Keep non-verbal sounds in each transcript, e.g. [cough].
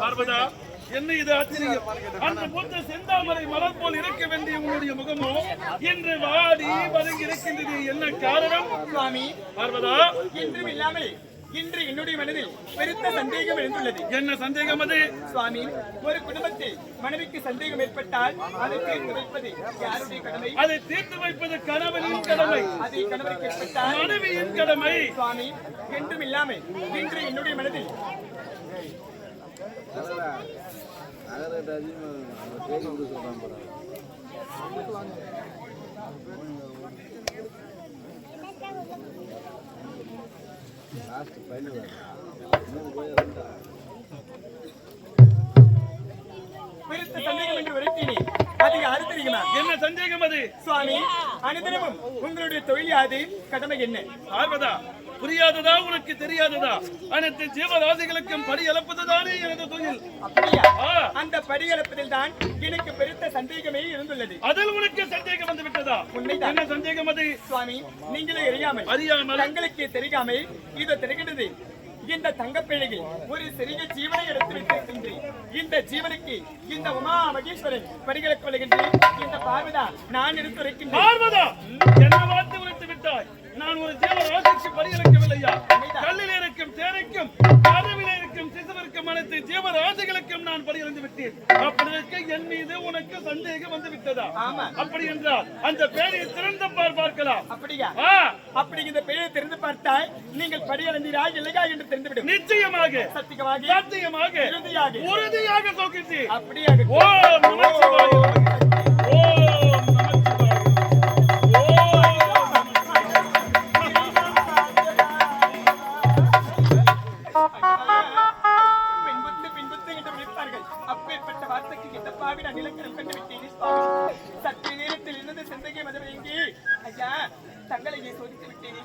பார்வதா என்ன இது ஆச்சரியம் அந்த பூத்த செந்தாமரை மலர் போல் இருக்க வேண்டிய உன்னுடைய முகமோ இன்று வாடி வதங்கி இருக்கின்றது என்ன காரணம்? சுவாமி பார்வதா என்றும் இல்லாமல் இன்று என்னுடைய மனதில் பெருத்த சந்தேகம் எழுந்துள்ளது. என்ன சந்தேகம் அது? சுவாமி ஒரு குடும்பத்தில் மனைவிக்கு சந்தேகம் ஏற்பட்டால் அதை தீர்த்து வைப்பது யாருடைய கடமை? அதை தீர்த்து வைப்பது கணவனின் கடமை. அதை கணவருக்கு ஏற்பட்டால் மனைவியின் கடமை. சுவாமி என்றும் இல்லாமல் இன்று என்னுடைய மனதில் அதிகமாக லாஸ்ட் ஃபைனல் இன்னும் போய் தெரியுமா என்ன சந்தேகம் அது? சுவாமி அனுதினமும் உங்களுடைய தொழில் யாது? கடமை என்ன? பார்வதா புரியாததா? உனக்கு தெரியாததா? அனைத்து ஜீவராசிகளுக்கும் படி அளப்பதுதானே எனது தொழில். அப்படியா? அந்த படியளப்பதில் தான் எனக்கு பெருத்த சந்தேகமே இருந்துள்ளது. அதில் உனக்கு சந்தேகம் வந்து விட்டதா? உண்மைதான். என்ன சந்தேகம் அது? சுவாமி நீங்களே அறியாமல் அறியாமல். தங்களுக்கு தெரியாமல் இதோ தெரிகிறது இந்த தங்கப்பிழையில் ஒரு சிறிய ஜீவனை எடுத்து வைத்திருக்கின்றேன். இந்த ஜீவனுக்கு இந்த உமா மகேஸ்வரன் படிகளுக்கு வருகின்றேன் இந்த பார்வதா நான் எடுத்துரைக்கின்றேன். பார்வதா என்ன வார்த்தை உரைத்து விட்டாய் நான் ஒரு ஜீவராசிக்கு பரிகரிக்கவில்லையா? அனைத்து ஜீவராசிகளுக்கும் நான் பரிகரிந்து விட்டேன். அப்படி இருக்க என் மீது உனக்கு சந்தேகம் வந்து விட்டதா. அப்படி என்றால் அந்த பேரை திறந்த பார் பார்க்கலாம். அப்படியா? அப்படி இந்த பெயரை தெரிந்து பார்த்தால் நீங்கள் படியளந்தீரா இல்லையா என்று தெரிந்துவிடும். நிச்சயமாக. சத்தியமாக. சத்தியமாக. இறுதியாக உறுதியாக சோக்கிச்சு அப்படியாக. ஓம் அப்பேற்பட்ட வார்த்தைக்கு இந்த பாவி நான் இலக்கணம் கண்டு விட்டேன் சுவாமி. சற்று நேரத்தில் இருந்தது ஐயா சோதித்து விட்டேன்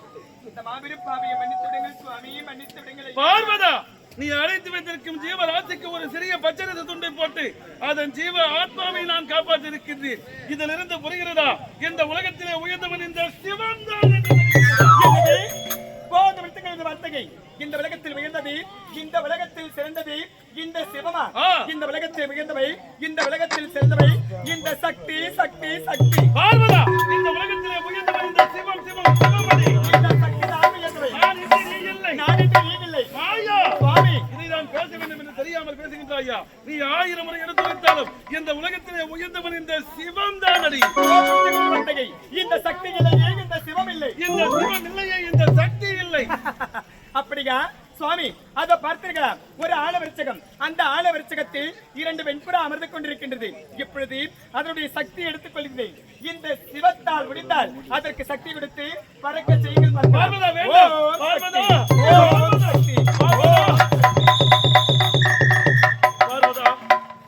இந்த மாபெரும் பாவியை மன்னித்து விடுங்கள் சுவாமி மன்னித்து விடுங்கள் ஐயா. பார்வதா நீ அழைத்து வைத்திருக்கும் ஜீவராசிக்கு ஒரு சிறிய பச்சரிச துண்டை போட்டு அதன் ஜீவ ஆத்மாவை நான் காப்பாற்றிருக்கின்றேன் இதிலிருந்து புரிகிறதா இந்த உலகத்திலே உயர்ந்தவன் இந்த சிவன் தான்? போதும் வார்த்தையை இந்த உலகத்தில் உயர்ந்தது இந்த உலகத்தில் சிறந்தது இந்த சிவமா. இந்த உலகத்தில் உயர்ந்தவை இந்த உலகத்தில் சிறந்தவை இந்த சக்தி சக்தி சக்தி. இந்த உலகத்திலே உயர்ந்தவன் இந்த சிவம் சிவம் சிவமணி இந்த சக்தி தான் உயர்ந்தவை. நான் இல்லை நீ இல்லை. நான் என்று நீ இல்லை. ஆயா சுவாமி. இதை நான் பேச வேண்டும் என்று தெரியாமல் பேசுகின்றாயா? நீ ஆயிரம் முறை எடுத்து வைத்தாலும் இந்த உலகத்திலே உயர்ந்தவன் இந்த சிவம் தான் அடி இந்த சக்தி இல்லையே இந்த சிவம் இல்லை. இந்த அப்படியா சுவாமி அதை பார்த்தீர்களா ஒரு ஆழ விருச்சகம் அந்த ஆழ விருச்சகத்தில் இரண்டு வெண்புறா அமர்ந்து கொண்டிருக்கின்றது. இப்பொழுது அதனுடைய சக்தி எடுத்துக் கொள்கிறேன். இந்த சிவத்தால் முடிந்தால் அதற்கு சக்தி கொடுத்து பறக்க செய்யுங்கள்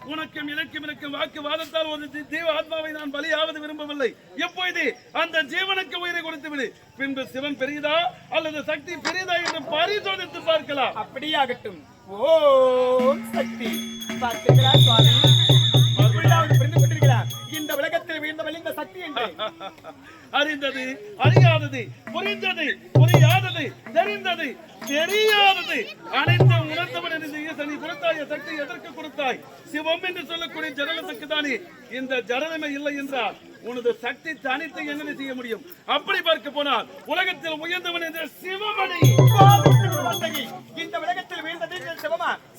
உனக்கும் எனக்கும் இருக்கும் வாக்குவாதத்தால் ஒரு தி- ஜீவ ஆத்மாவை நான் பலியாவது விரும்பவில்லை. எப்பொழுது அந்த ஜீவனுக்கு உயிரை கொடுத்து விடு. பின்பு சிவன் பெரியதா அல்லது சக்தி பெரியதா என்று பரிசோதித்து பார்க்கலாம். அப்படியாகட்டும். ஓம் சக்தி. பார்த்தீர்களா சுவாமி. புரிந்து இந்த உலகத்தில் வீழ்ந்தவள் இந்த சக்தி என்று. [laughs] அறிந்தது அறியாதது புரிந்தது புரியாதது தெரிந்தது தெரியாதது. அனைத்தும் உணர்ந்தவன் என்று ஈசன் நீ கொடுத்தாய் சக்தி எதற்கு கொடுத்தாய்? சிவம் என்று சொல்லக்கூடிய ஜடலத்துக்கு தானே. இந்த ஜடலமே இல்லை என்றால் உனது சக்தி தனித்து என்ன செய்ய முடியும்? அப்படி பார்க்க போனால் உலகத்தில் உயர்ந்தவன் என்ற சிவமணி. இந்த உலகத்தில்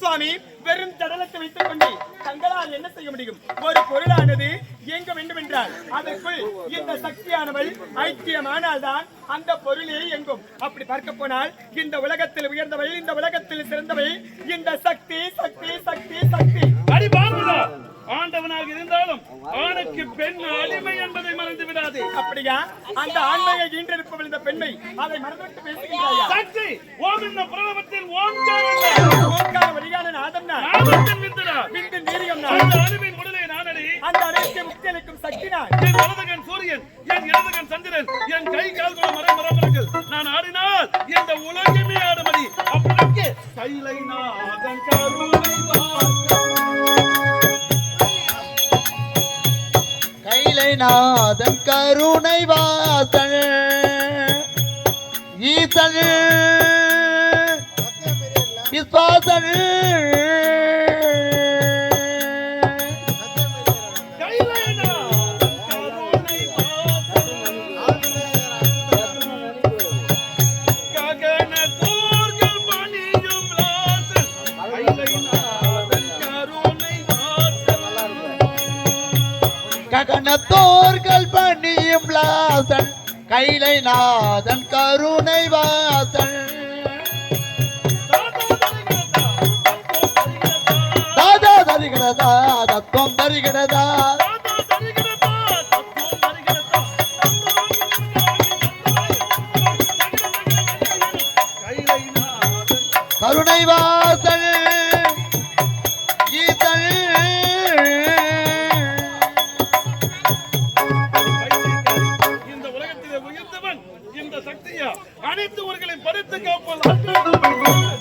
சுவாமி வெறும் சடலத்தை வைத்துக் கொண்டு தங்களால் என்ன செய்ய முடியும்? ஒரு பொருளானது இயங்க வேண்டும் என்றால் அதற்குள் இந்த சக்தியானவள் ஐக்கியமானால்தான் அந்த பொருளே எங்கும் அப்படி பார்க்க போனால் இந்த உலகத்தில் உயர்ந்தவை இந்த உலகத்தில் சிறந்தவை இந்த சக்தி சக்தி சக்தி சக்தி. அடி பாருங்க ஆண்டவனாக இருந்தாலும் ஆணுக்கு பெண் அடிமை என்பதை மறந்து விடாதே. அப்படியா? அந்த ஆண்மையை ஈன்றெடுப்பவள் இந்த பெண்மை. அதை மறந்துவிட்டு பேசுகின்றாயா? சக்தி ஓம் இந்த பிரபத்தில் ஓம்காரம் ஓங்கார வழிகான நாதம் நான் நாமத்தின் விந்தனா பிந்து நீரியம் நான் அந்த அணுவின் உடலை நானடி. அந்த அனைத்து முக்தி அளிக்கும் சக்தி நான் என் வலதுகன் சூரியன் என் இடதுகன் சந்திரன் என் கை கால்குள்ள மறை மரமரங்கள். நான் ஆடினால் இந்த உலகமே ஆடுமதி அப்படிக்கு கைலை நாதன் கருணை கைலைநாதன் கருணை வாசல் ஈசன் விஸ்வாசன் கணத்தோர்கள் பணியும் லாசன் கைலை நாதன் கருணை வாசன். தாதா தருகிறதா தத்துவம் தருகிறதா? காப்பலாம்